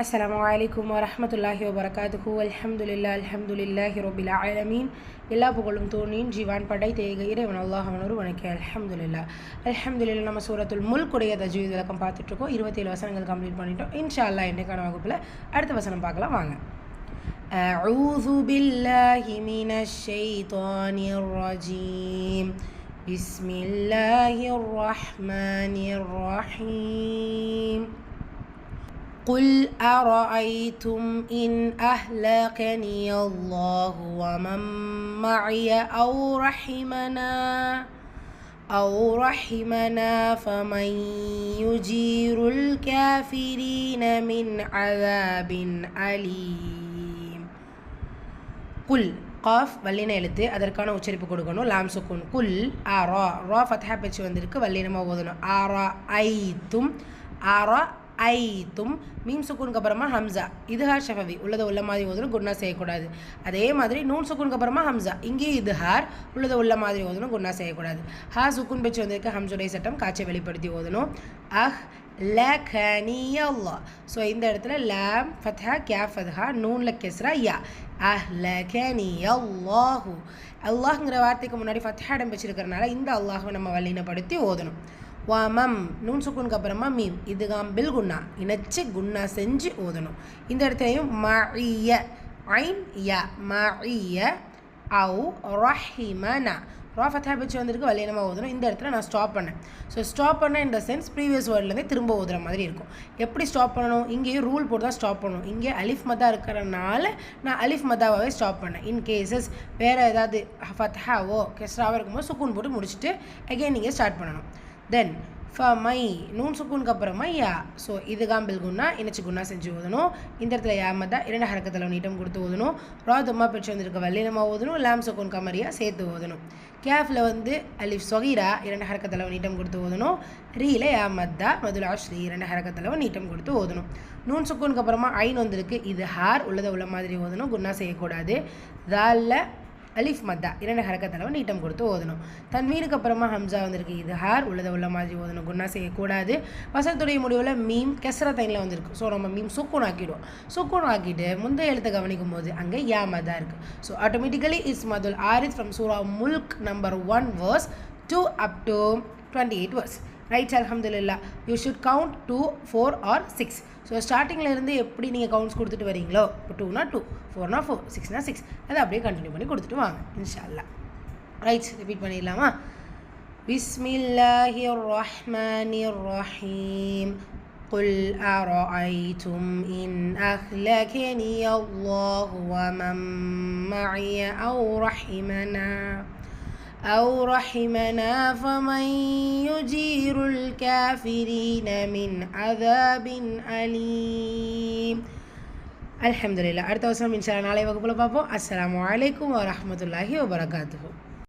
அஸ்ஸலாமு அலைக்கும் வரஹ்மத்துல்லாஹி வபரகாத்துஹு அல்ஹம்துலில்லாஹ் அல்ஹம்துலில்லாஹி ரபில் ஆலமீன் எல்லா புகழும் தோணின் ஜீவான் படை தேக இறைவன் அல்லாஹ் அவனொரு வணக்க அல்ஹம்துலில்லா அல்ஹம்துலில்லா நம்ம சூரத்துல் முல்குடைய தஜ்வீத் விளக்கம் பார்த்துட்ருக்கோம் இருபத்தேழு வசனங்கள் கம்ப்ளீட் பண்ணிட்டோம் இன்ஷா அல்லாஹ் இன்றைக்கான வகுப்பில் அடுத்த வசனம் பார்க்கலாம் வாங்க أعوذ بالله من الشيطان الرجيم بسم الله الرحمن الرحيم قل أرأيتم إن أهلكني الله ومن معي أو رحمنا أو رحمنا فمن يجير الكافرين من عذاب أليم குல் காஃப் வல்லின எழுத்து அதற்கான உச்சரிப்பு கொடுக்கணும் லாம் சுக்குன் குல் ஆ ரா ரா ஃபத்ஹா பேச்சு வந்திருக்கு வல்லினமாக ஓதணும் ஆரா ஐ தும் ஆரா ஐ தும் மீம் சுக்குனுக்கு அப்புறமா ஹம்சா. இதுஹா ஷஃபவி. உள்ளதை உள்ள மாதிரி ஓதணும் குன்னா செய்யக்கூடாது. அதே மாதிரி நூன் சுக்குனுக்கு அப்புறமா ஹம்சா. இங்கேயும் இதுஹார். உள்ளதை உள்ள மாதிரி ஓதணும் குன்னா செய்யக்கூடாது. ஹா சுக்குன் பெச்சு வந்திருக்க ஹம்சுடைய சட்டம் காய்ச்சை வெளிப்படுத்தி ஓதணும். அஹ் லகனியல்லா ஸோ இந்த இடத்துல லாம் ஃபத்ஹா கே ஃபத்ஹா நூனில் கெஸ்ரா யா. அஹ்லகனியல்லாஹு அல்லாஹ்ங்கிற வார்த்தைக்கு முன்னாடி ஃபத்ஹா இடம் வச்சிருக்கிறனால இந்த அல்லாஹை நம்ம வல்லினப்படுத்தி ஓதணும். வாமம். நூன் சுக்குனுக்கு அப்புறமா மீம் இதுகாம் பில் குன்னா இணைச்சு குன்னா செஞ்சு ஓதணும் இந்த இடத்துலையும் மழிய ஐன் ய. மழிய அவு ரஹிமனா. ரா ஃபத்தா பிச்சு வந்திருக்கு. வல்லினமாக ஓதணும் இந்த இடத்துல நான் ஸ்டாப் பண்ணேன். ஸோ ஸ்டாப் பண்ண இந்த சென்ஸ் ப்ரீவியஸ் வேர்ட்லேருந்தே திரும்ப ஓதுற மாதிரி இருக்கும். எப்படி ஸ்டாப் பண்ணணும்? இங்கேயும் ரூல் போட்டு தான் ஸ்டாப் பண்ணணும். இங்கே அலிஃப் மதா இருக்கிறனால நான் அலிஃப் மதாவாகவே ஸ்டாப் பண்ணேன். இன் கேசஸ் வேறு ஏதாவது ஃபத்ஹாவோ கெஸ்ராவோ இருக்கும்போது சுக்கூன் போட்டு முடிச்சுட்டு அகெயின் நீங்கள் ஸ்டார்ட் பண்ணணும். தென் ஃப மை நூன் சுக்கூனுக்கு அப்புறமா யா ஸோ இது காம்பில் குன்னா இணைச்சி குன்னா செஞ்சு ஓதணும் இந்த இடத்துல யாமத்தா மதா இரண்டு ஹரக்கத்தில் நீட்டம் கொடுத்து ஓதணும் ரா தும்மா பிடிச்சி வந்திருக்க வல்லினமாக ஓதணும் லாம் சுக்கூன் கமரியா சேர்த்து ஓதணும் கேஃபில் வந்து அலிஃப் சொகீரா இரண்டு ஹரக்கத்தில் நீட்டம் கொடுத்து ஓதணும் ரீல யாமத்தா மதுலா ஸ்ரீ இரண்டு ஹரக்கத்தில் நீட்டம் கொடுத்து ஓதணும் நூன் சுக்கூனுக்கு அப்புறமா ஐன் வந்திருக்கு. இது ஹார் உள்ளதை உள்ள மாதிரி ஓதணும் குன்னா செய்யக்கூடாது. தாலில் அலிஃப் மத்தா இரண்டு ஹரக்கத்தளவு நீட்டம் கொடுத்து ஓதணும். தன்வீனுக்கு அப்புறமா ஹம்சா வந்திருக்கு. இது ஹார் உள்ளதை உள்ள மாதிரி ஓதணும். குன்னா செய்யக்கூடாது. வசனத்துடைய முடிவில் மீம் கெசர தைனில் வந்திருக்கு. ஸோ நம்ம மீம் சுக்குன் ஆக்கிடுவோம். சுக்குன் ஆக்கிட்டு முந்தைய எழுத்தை கவனிக்கும் போது அங்கே யா மதா இருக்குது ஸோ ஆட்டோமேட்டிக்கலி இஸ் மதுல் ஆரிஸ் ஃப்ரம் சூரா Mulk number one verse two up to twenty eight verse right அலமதுல்லா you should count two four or six so ஸ்டார்டிங்கில் இருந்து எப்படி நீங்கள் கவுண்ட்ஸ் கொடுத்துட்டு வரீங்களோ இப்போ டூனா டூ ஃபோர்னா ஃபோர் சிக்ஸ்னா சிக்ஸ் அதை அப்படியே கண்டினியூ பண்ணி கொடுத்துட்டு வாங்க இன்ஷால்லா ரைட் ரிப்பீட் பண்ணிடலாமா பிஸ்மில்லாஹி ரஹ்மானி ரஹீம் قل أرأيتم إن أهلكني الله ومن معي أو رحمنا أو رحمنا فمن يجير الكافرين من عذاب أليم الحمد لله அடுத்த வருஷம் இன்ஷா நாளை வகுப்பில் பார்ப்போம் அஸ்லாம் வலைக்கம் வரமத்துல்லாஹி வபரகாத்துஹூ